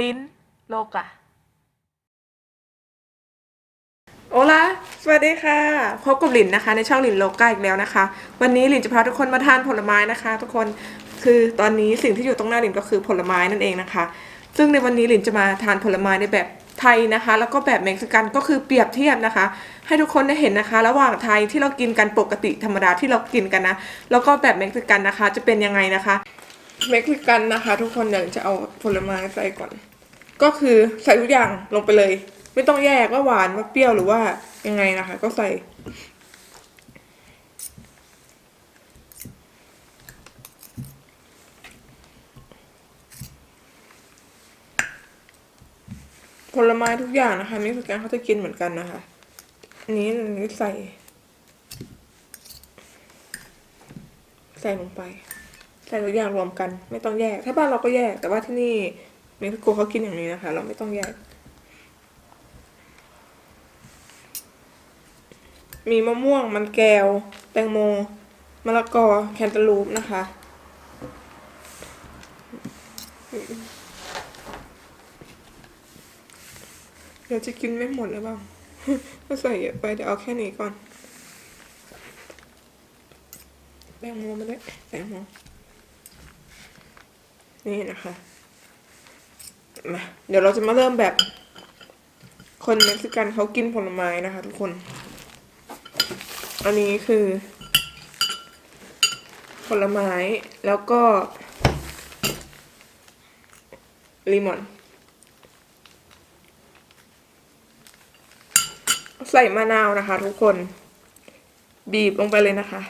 ลิ้น โลกะ โอลาสวัสดีค่ะ พบกับหลินนะคะ ในช่องหลินโลกาอีกแล้วนะคะ วันนี้หลินจะพาทุกคนมาทานผลไม้นะคะ ทุกคน คือตอนนี้สิ่งที่อยู่ตรงหน้าหลินก็คือผลไม้นั่นเองนะคะ ซึ่งในวันนี้หลินจะมาทานผลไม้ในแบบไทยนะคะ แล้วก็แบบเม็กซิกันก็คือเปรียบเทียบนะคะ ให้ทุกคนได้เห็นนะคะ ระหว่างไทยที่เรากินกันปกติธรรมดาที่เรากินกันนะ แล้วก็แบบเม็กซิกันนะคะ จะเป็นยังไงนะคะ เม็กซิกันนะคะ ทุกคนเดี๋ยวจะเอาผลไม้ใส่ก่อน ก็คือใส่ทุกอย่างลงไปเลย ไม่ต้องแยกว่าหวานว่าเปรี้ยวหรือว่ายังไงนะคะ ก็ใส่ ผลไม้ทุกอย่างนะคะเม็กซิกันเขาจะกินเหมือนกันนะคะอันนี้อันนี้ใส่ ใส่ลงไป ใส่ทุกอย่างรวมกัน ไม่ต้องแยก ถ้าบ้านเราก็แยก แต่ว่าที่นี่เม็กซิโกเขากินอย่างนี้นะคะ เราไม่ต้องแยก มีมะม่วงมันแก้ว แตงโมมะละกอแคนตาลูปนะคะ เดี๋ยวจะกินไม่หมดหรือเปล่าก็ใส่เยอะไปเดี๋ยวเอาแค่นี้ก่อนแตงโมมาด้วยแตงโม นี่นะคะมาเดี๋ยวเราจะมาเริ่มแบบ คนเม็กซิกันเขากินผลไม้นะคะ ทุกคน อันนี้คือ ผลไม้แล้วก็ลิมอน ใส่มะนาวนะคะ ทุกคน บีบลงไปเลยนะคะ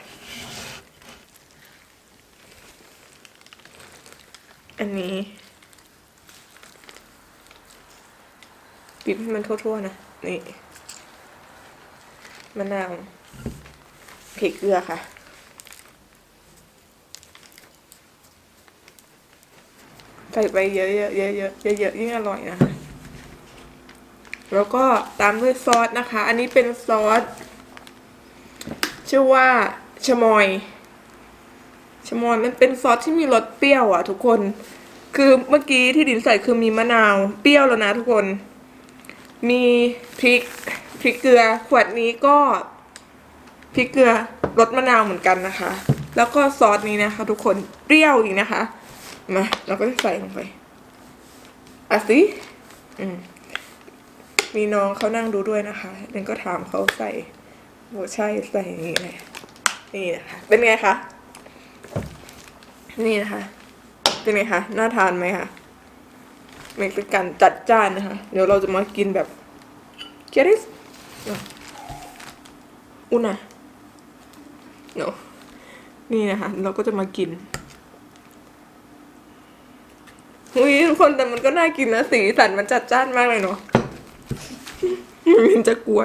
อันนี้บีบให้มันทั่วๆนะ นี่มะนาวพริกเกลือค่ะ ใส่ไปเยอะๆเยอะๆเยอะๆยิ่งอร่อยนะคะ แล้วก็ตามด้วยซอสนะคะ อันนี้เป็นซอสชื่อว่าชะมอย ชมอยมันเป็นซอสที่มีรสเปรี้ยวอะทุกคน คือเมื่อกี้ที่ดินใส่คือมีมะนาว เปรี้ยวแล้วนะทุกคน มีพริกพริกเกลือขวดนี้ก็พริกเกลือรสมะนาวเหมือนกันนะคะ แล้วก็ซอสนี้นะคะ ทุกคนเปรี้ยวอีกนะคะมาเราก็จะใส่ลงไปอะสิอืมมีน้องเขานั่งดูด้วยนะคะเดนก็ถามเขาใส่โอ้ใช่ใส่อย่างนี้เลยนี่นะคะ เป็นไงคะ นี่นะคะ เป็นไงคะน่าทานไหมคะเม็กซิกันจัดจ้านนะคะ เดี๋ยวเราจะมากินแบบเกริสอุน่ะเดี๋ยวนี่นะคะ เราก็จะมากินอุ้ยทุกคนแต่มันก็น่ากินนะสีสันมันจัดจ้านมากเลยเนาะมันจะกลัว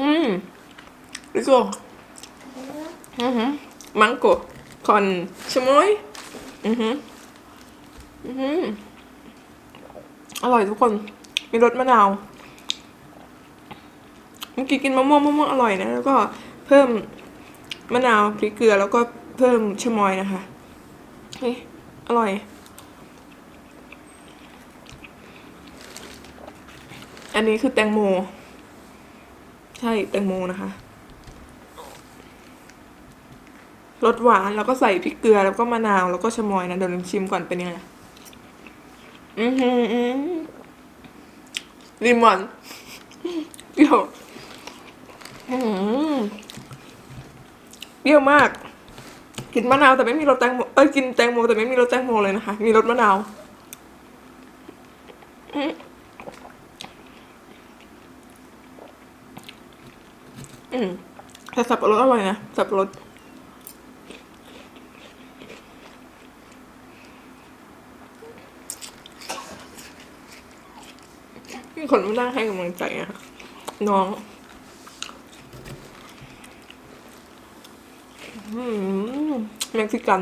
อืมดิโก้ อือหือมังโกคอนชะมอยอือหืออือหืออร่อยทุกคน มีรสมะนาว เมื่อกี้กินมะม่วงมะม่วงอร่อยนะ แล้วก็เพิ่มมะนาวพริกเกลือแล้วก็เพิ่มชะมอยนะคะเฮ้ยอร่อย อันนี้คือแตงโม ใช่แตงโมนะคะ รสหวาน แล้วก็ใส่พริกเกลือแล้วก็มะนาวแล้วก็ชะมอยนะเดี๋ยวลองชิมก่อนเป็นยังไงอือหือลิมอนเปรี้ยวอื้อหือเปรี้ยวมาก กินมะนาวแต่ไม่มีรสแตงโมเอ้ยกินแตงโมแต่ไม่มีรสแตงโมเลยนะคะ มีรสมะนาวอื้ออืมแต่สับปะรดอร่อยนะสับปะรด คนไมานั่งให้กำลังใจอะค่ะน้องอืมเม็กซิกัน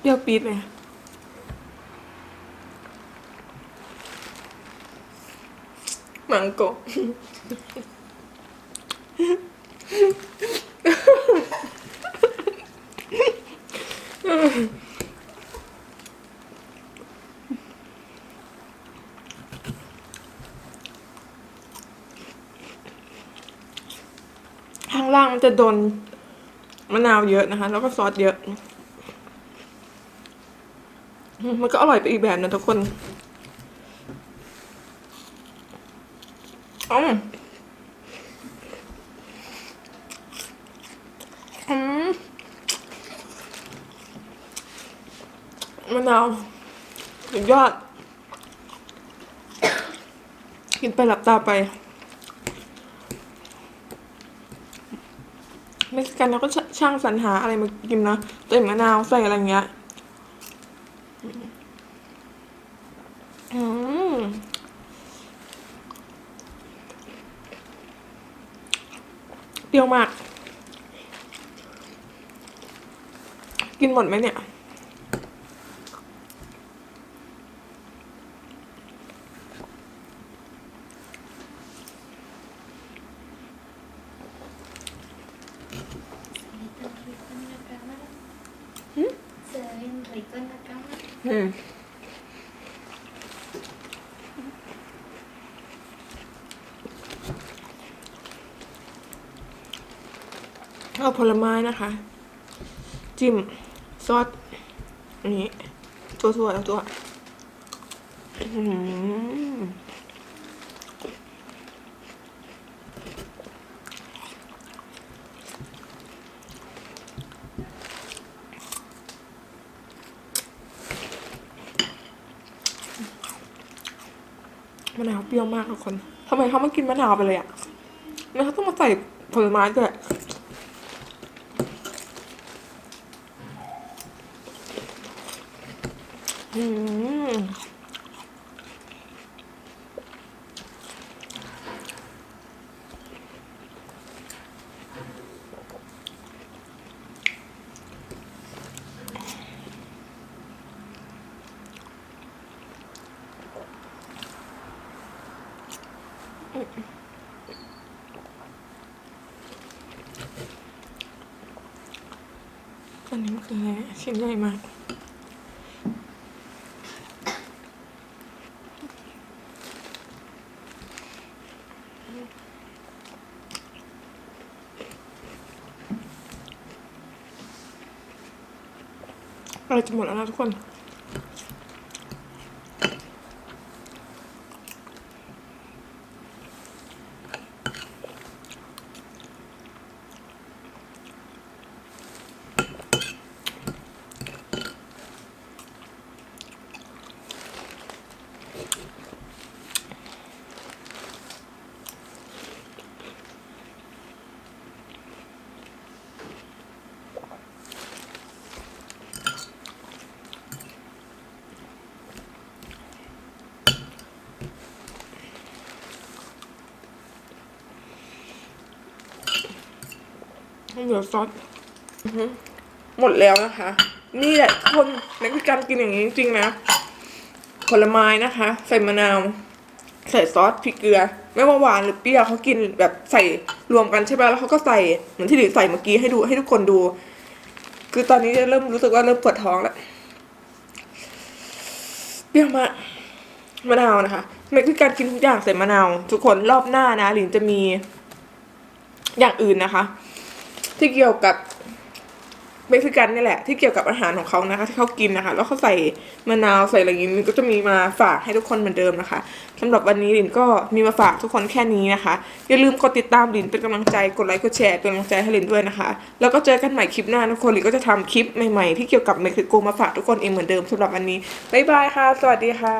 เปรี้ยวปี๊ดเลยมังโกะ ข้างล่างมัน จะโดนมะนาวเยอะนะคะ แล้วก็ซอสเยอะมมันก็อร่อยไปอีกแบบนะทุกคนอืมอืมมะนาวสุดยอด กินไปหลับตาไป เม็กซิกันเราก็ช่างสรรหาอะไรมากินนะใส่มะนาวใส่อะไรเงี้ยอืมเปรี้ยวมาก กินหมดไหมเนี่ย อืมเอาผลไม้นะคะ จิ้ม ซอสอันนี้ตัวตัวแล้วตัวอืม มะนาวเปรี้ยวมากทุกคนทำไมเขาไม่กินมะนาวไปเลยอะแล้วเขาต้องมาใส่ผลไม้ด้วยอืม อันนี้มันคืออะไรชิ้นใหญ่มากอะไรจะหมดแล้วนะทุกคน เหลือซอสหมดแล้วนะคะ นี่แหละคนนักการกินอย่างนี้จริงๆนะ ผลไม้นะคะ ใส่มะนาว ใส่ซอสพริกเกลือ ไม่ว่าหวานหรือเปรี้ยวเขากินแบบใส่รวมกันใช่ไหมแล้วเขาก็ใส่เหมือนที่หลิใส่เมื่อกี้ให้ดูให้ทุกคนดู คือตอนนี้เริ่มรู้สึกว่าเริ่มปวดท้องแล้วเปรี้ยวมากมะนาวนะคะมันคือการกินทุกอย่างใส่มะนาว ทุกคนรอบหน้านะหลินจะมีอย่างอื่นนะคะ ที่เกี่ยวกับเม็กซิกันนี่แหละ ที่เกี่ยวกับอาหารของเขานะคะ ที่เขากินนะคะ แล้วเขาใส่มะนาวใส่อะไรอย่างนี้มันก็จะมีมาฝากให้ทุกคนเหมือนเดิมนะคะสำหรับวันนี้ลินก็มีมาฝากทุกคนแค่นี้นะคะ อย่าลืมกดติดตามลินเป็นกำลังใจกดไลค์กดแชร์เป็นกำลังใจให้ลินด้วยนะคะ แล้วก็เจอกันใหม่คลิปหน้าทุกคนลินก็จะทำคลิปใหม่ๆที่เกี่ยวกับเม็กซิโกมาฝากทุกคนเองเหมือนเดิมสำหรับวันนี้บ๊ายบายค่ะ สวัสดีค่ะ